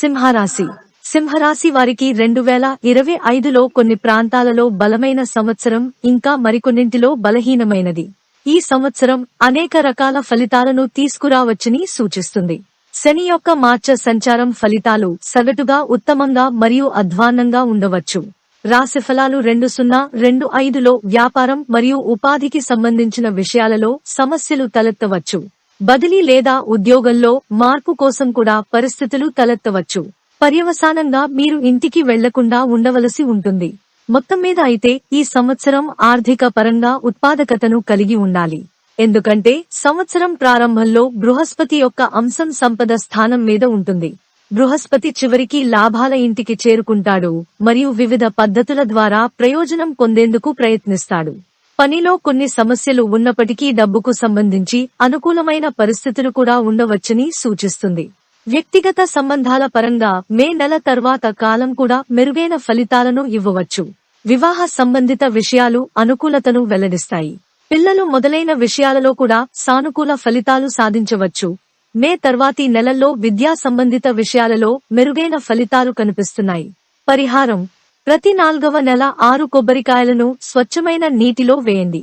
సింహరాశి. సింహరాశి వారికి రెండు వేల ఇరవై ఐదులో కొన్ని ప్రాంతాలలో బలమైన సంవత్సరం ఇంకా మరికొన్నింటిలో బలహీనమైనది. ఈ సంవత్సరం అనేక రకాల ఫలితాలను తీసుకురావచ్చని సూచిస్తుంది. శని యొక్క మార్చ సంచారం ఫలితాలు సగటుగా ఉత్తమంగా మరియు అధ్వాన్నంగా ఉండవచ్చు. రాశి ఫలాలు రెండు సున్నా రెండు ఐదులో వ్యాపారం మరియు ఉపాధికి సంబంధించిన విషయాలలో సమస్యలు తలెత్తవచ్చు. బదిలీ లేదా ఉద్యోగంలో మార్పు కోసం కూడా పరిస్థితులు తలెత్తవచ్చు. పర్యవసానంగా మీరు ఇంటికి వెళ్ళకుండా ఉండవలసి ఉంటుంది. మొత్తం మీద అయితే ఈ సంవత్సరం ఆర్థిక పరంగా ఉత్పాదకతను కలిగి ఉండాలి. ఎందుకంటే సంవత్సరం ప్రారంభంలో బృహస్పతి యొక్క అంశం సంపద స్థానం మీద ఉంటుంది. బృహస్పతి చివరికి లాభాల ఇంటికి చేరుకుంటాడు మరియు వివిధ పద్ధతుల ద్వారా ప్రయోజనం పొందేందుకు ప్రయత్నిస్తాడు. పనిలో కొన్ని సమస్యలు ఉన్నప్పటికీ డబ్బుకు సంబంధించి అనుకూలమైన పరిస్థితులు కూడా ఉండవచ్చని సూచిస్తుంది. వ్యక్తిగత సంబంధాల పరంగా మే నెల తర్వాత కాలం కూడా మెరుగైన ఫలితాలను ఇవ్వవచ్చు. వివాహ సంబంధిత విషయాలు అనుకూలతను వెల్లడిస్తాయి. పిల్లలు మొదలైన విషయాలలో కూడా సానుకూల ఫలితాలు సాధించవచ్చు. మే తర్వాతి నెలల్లో విద్యా సంబంధిత విషయాలలో మెరుగైన ఫలితాలు కనిపిస్తున్నాయి. పరిహారం ప్రతి నాల్గవ నెల ఆరు కొబ్బరికాయలను స్వచ్ఛమైన నీటిలో వేయండి.